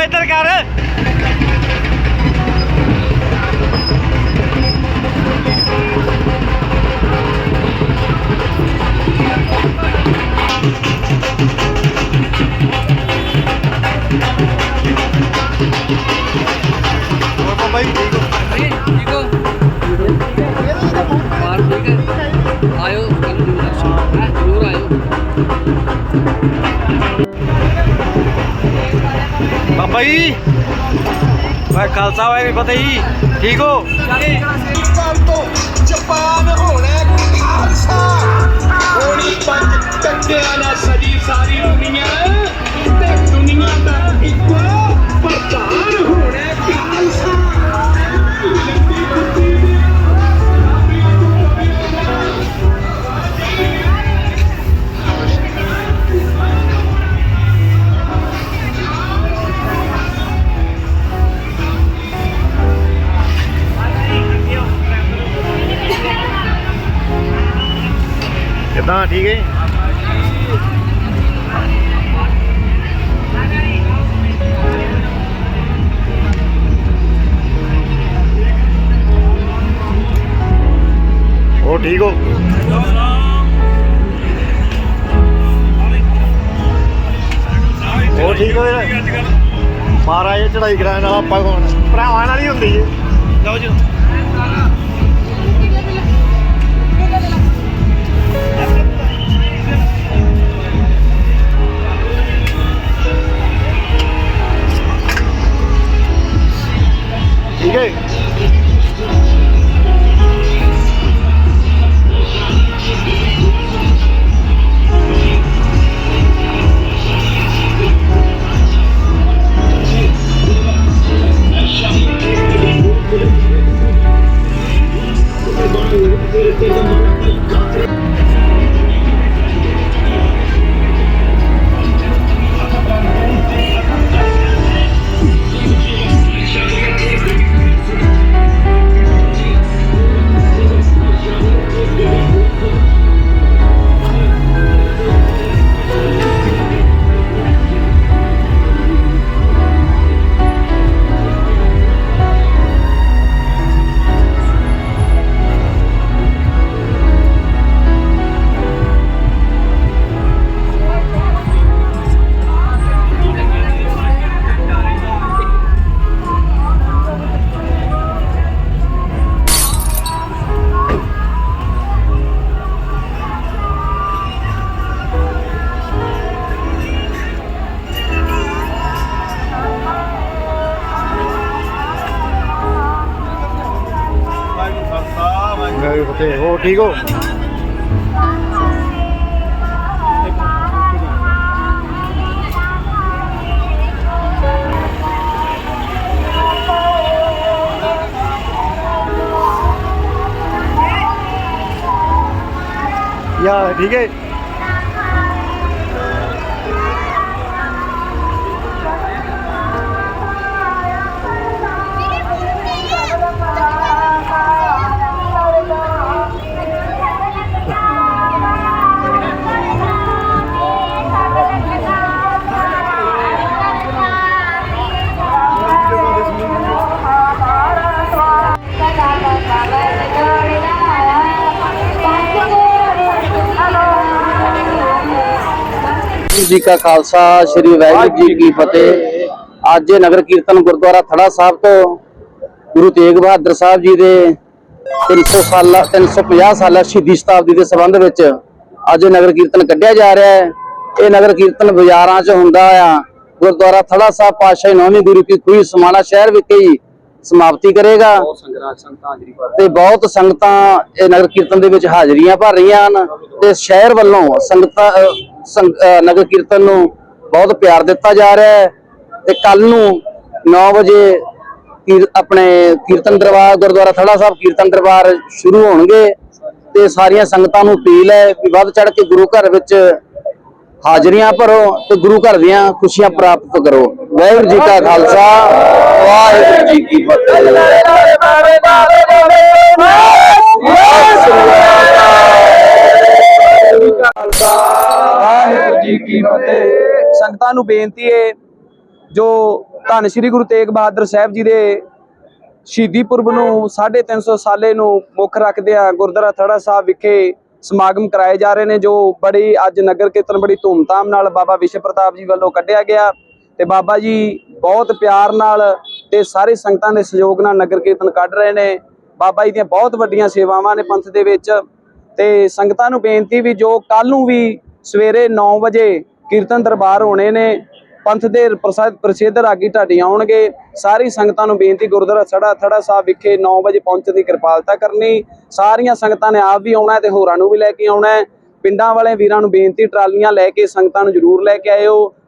ਕਰ। ਹੋਰ ਬਾਬਾ ਜੀ ਠੀਕ ਹੋ? ਬਾਬਾ ਜੀ ਖਾਲਸਾ ਵਾਹਿਗੁਰੂ ਪਤਾ ਜੀ। ਠੀਕ ਹੋ? ਜਪਾਨ ਹੋਣਾ ਖਾਲਸਾ ਹੋਣੀ ਪੰਜ ਟੱਕਿਆਂ ਨਾਲ ਸਜੀ ਸਾਰੀ ਦੁਨੀਆ ਕਿੱਦਾਂ ਠੀਕ ਹੈ ਹੋਰ ਠੀਕ ਹੋ? ਹੋਰ ਠੀਕ ਹੋ ਮਹਾਰਾਜ ਚੜਾਈ ਕਰਾਉਣ ਵਾਲਾ ਆਪਾਂ ਕੋਣ? ਭਰਾਵਾਂ ਨਾਲ ਹੀ ਹੁੰਦੀ ਹੈ ਲਓ ਜੀ। Yeah. ਵਾਹਿਗੁਰੂ ਫਤਿਹ ਹੋਰ ਠੀਕ ਹੋ ਯਾ ਠੀਕ ਹੈ ਵਾਹਿਗੁਰੂ ਜੀ ਕਾ ਖਾਲਸਾ, ਸ੍ਰੀ ਵਾਹਿਗੁਰੂ ਜੀ ਕੀ ਫਤਿਹ। ਅੱਜ ਇਹ ਨਗਰ ਕੀਰਤਨ ਗੁਰਦੁਆਰਾ ਥੜਾ ਸਾਹਿਬ ਤੋਂ ਗੁਰੂ ਤੇਗ ਬਹਾਦਰ ਸਾਹਿਬ ਜੀ ਦੇ 300 ਸਾਲਾ 350 ਸਾਲਾ ਸ਼ਹੀਦੀ ਸ਼ਤਾਬਦੀ ਦੇ ਸੰਬੰਧ ਵਿੱਚ ਅੱਜ ਨਗਰ ਕੀਰਤਨ ਕੱਢਿਆ ਜਾ ਰਿਹਾ ਹੈ। ਇਹ ਨਗਰ ਕੀਰਤਨ ਬਾਜ਼ਾਰਾਂ 'ਚ ਹੁੰਦਾ ਆ। ਗੁਰਦੁਆਰਾ ਥੜਾ ਸਾਹਿਬ ਪਾਤਸ਼ਾਹੀ ਨੌਵੀਂ ਗੁਰੂ ਕੀ ਖੂਹੀ ਸਮਾਣਾ ਸ਼ਹਿਰ ਵਿਖੇ ਹੀ ਸਮਾਪਤੀ ਕਰੇਗਾ। ਤੇ ਬਹੁਤ ਸੰਗਤਾਂ ਇਹ ਨਗਰ ਕੀਰਤਨ ਦੇ ਵਿੱਚ ਹਾਜ਼ਰੀਆਂ ਭਰ ਰਹੀਆਂ ਹਨ। ਤੇ ਸ਼ਹਿਰ ਵੱਲੋਂ ਸੰਗਤਾਂ ਨਗਰ ਕੀਰਤਨ ਨੂੰ ਬਹੁਤ ਪਿਆਰ ਦਿੱਤਾ ਜਾ ਰਿਹਾ ਹੈ। ਤੇ ਕੱਲ ਨੂੰ 9 ਵਜੇ ਆਪਣੇ ਕੀਰਤਨ ਦਰਬਾਰ ਗੁਰਦੁਆਰਾ ਥੜਾ ਸਾਹਿਬ ਕੀਰਤਨ ਦਰਬਾਰ ਸ਼ੁਰੂ ਹੋਣਗੇ। ਤੇ ਸਾਰੀਆਂ ਸੰਗਤਾਂ ਨੂੰ ਅਪੀਲ ਹੈ ਕਿ ਵੱਧ ਚੜ ਕੇ ਗੁਰੂ ਘਰ ਵਿੱਚ ਹਾਜ਼ਰੀਆਂ ਭਰੋ ਤੇ ਗੁਰੂ ਘਰ ਦੀਆਂ ਖੁਸ਼ੀਆਂ ਪ੍ਰਾਪਤ ਕਰੋ। ਵਾਹਿਗੁਰੂ ਜੀ ਕਾ ਖਾਲਸਾ। ਵਾਹਿਗੁਰੂ ਜੀ ਕੀ ਫਤਿਹ। ਵਾਹਿਗੁਰੂ ਜੀ ਕੀ ਫਤਿਹ ਸੰਗਤਾਂ ਨੂੰ ਬੇਨਤੀ ਹੈ ਜੋ ਧੰਨ ਸ਼੍ਰੀ ਗੁਰੂ ਤੇਗ ਬਹਾਦਰ ਸਾਹਿਬ ਜੀ ਦੇ ਸ਼ਹੀਦੀ ਪੁਰਬ ਨੂੰ 350 ਸਾਲੇ ਨੂੰ ਮੁੱਖ ਰੱਖਦਿਆਂ ਗੁਰਦੁਆਰਾ ਥੜਾ ਸਾਹਿਬ ਵਿਖੇ ਸਮਾਗਮ ਕਰਾਏ ਜਾ ਰਹੇ ਨੇ, ਜੋ ਬੜੀ ਅੱਜ ਨਗਰ ਕੀਰਤਨ, ਬੜੀ ਧੂਮਧਾਮ ਨਾਲ ਬਾਬਾ ਵਿਸ਼ਵ ਪ੍ਰਤਾਪ ਜੀ ਵੱਲੋਂ ਕੱਢਿਆ ਗਿਆ। ਤੇ ਬਾਬਾ ਜੀ ਬਹੁਤ ਪਿਆਰ ਨਾਲ ਤੇ ਸਾਰੇ ਸੰਗਤਾਂ ਦੇ ਸਹਿਯੋਗ ਨਾਲ ਨਗਰ ਕੀਰਤਨ ਕੱਢ ਰਹੇ ਨੇ। ਬਾਬਾ ਜੀ ਦੀਆਂ ਬਹੁਤ ਵੱਡੀਆਂ ਸੇਵਾਵਾਂ ਨੇ ਪੰਥ ਦੇ ਵਿੱਚ। ਤੇ ਸੰਗਤਾਂ ਨੂੰ ਬੇਨਤੀ ਵੀ ਜੋ ਕੱਲ ਨੂੰ ਵੀ ਸਵੇਰੇ 9 ਵਜੇ ਕੀਰਤਨ ਦਰਬਾਰ ਹੋਣੇ ਨੇ, ਪੰਥ ਦੇ ਪ੍ਰਸਿੱਧ ਪ੍ਰਸਿੱਧ ਰਾਗੀ ਢਾਡੀ ਆਉਣਗੇ। ਸਾਰੀ ਸੰਗਤਾਂ ਨੂੰ ਬੇਨਤੀ ਗੁਰਦੁਆਰਾ ਥੜਾ ਥੜਾ ਸਾਹਿਬ ਵਿਖੇ 9 ਵਜੇ ਪਹੁੰਚਣ ਦੀ ਕਿਰਪਾਲਤਾ ਕਰਨੀ। ਸਾਰੀਆਂ ਸੰਗਤਾਂ ਨੇ ਆਪ ਵੀ ਆਉਣਾ ਹੈ ਤੇ ਹੋਰਾਂ ਨੂੰ ਵੀ ਲੈ ਕੇ ਆਉਣਾ ਪਿੰਡਾਂ ਵਾਲੇ ਵੀਰਾਂ ਨੂੰ ਬੇਨਤੀ ਟਰਾਲੀਆਂ ਲੈ ਕੇ ਸੰਗਤਾਂ ਨੂੰ ਜ਼ਰੂਰ ਲੈ ਕੇ ਆਇਓ।